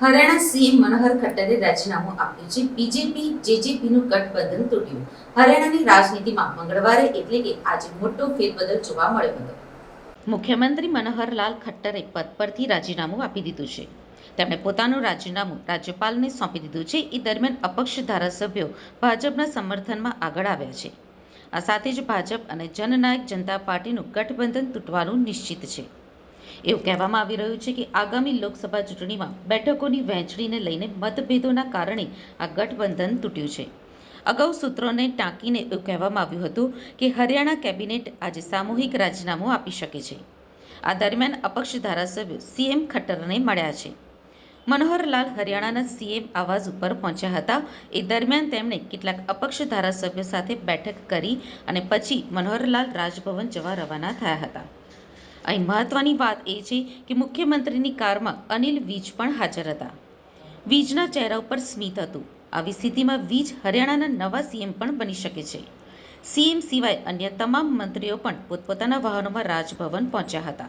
Haryana CM મનોહર ખટ્ટરે રાજીનામું આપ્યું છે. બીજેપી જેજેપીનું ગઠબંધન તૂટ્યું. હરિયાણાની રાજનીતિમાં મંગળવારે એટલે કે આજે મોટો ફેરબદલ જોવા મળ્યો હતો. મુખ્યમંત્રી મનોહરલાલ ખટ્ટરે પદ પરથી રાજીનામું આપી દીધું છે. તેમણે પોતાનું રાજીનામું રાજ્યપાલને સોંપી દીધું છે. એ દરમિયાન અપક્ષ ધારાસભ્યો ભાજપના સમર્થનમાં આગળ આવ્યા છે. આ સાથે જ ભાજપ અને જનનાયક જનતા પાર્ટીનું ગઠબંધન તૂટવાનું નિશ્ચિત છે. એવું કહેવામાં આવી રહ્યું છે કે આગામી લોકસભા ચૂંટણીમાં બેઠકોની વહેંચણીને લઈને મતભેદોના કારણે આ ગઠબંધન તૂટ્યું છે. અગાઉ સૂત્રોને ટાંકીને એવું કહેવામાં આવ્યું હતું કે હરિયાણા કેબિનેટ આજે સામૂહિક રાજીનામું આપી શકે છે. આ દરમિયાન અપક્ષ ધારાસભ્યો સીએમ ખટ્ટરને મળ્યા છે. મનોહરલાલ હરિયાણાના સીએમ આવાસ ઉપર પહોંચ્યા હતા. એ દરમિયાન તેમણે કેટલાક અપક્ષ ધારાસભ્યો સાથે બેઠક કરી અને પછી મનોહરલાલ રાજભવન જવા રવાના થયા હતા. અહીં મહત્વની વાત એ છે કે મુખ્યમંત્રીની કારમાં અનિલ વીજ પણ હાજર હતા. વીજના ચહેરા ઉપર સ્મિત હતું. આવી સ્થિતિમાં વીજ હરિયાણાના નવા સીએમ પણ બની શકે છે. સીએમ સિવાય અન્ય તમામ મંત્રીઓ પણ પોતપોતાના વાહનોમાં રાજભવન પહોંચ્યા હતા.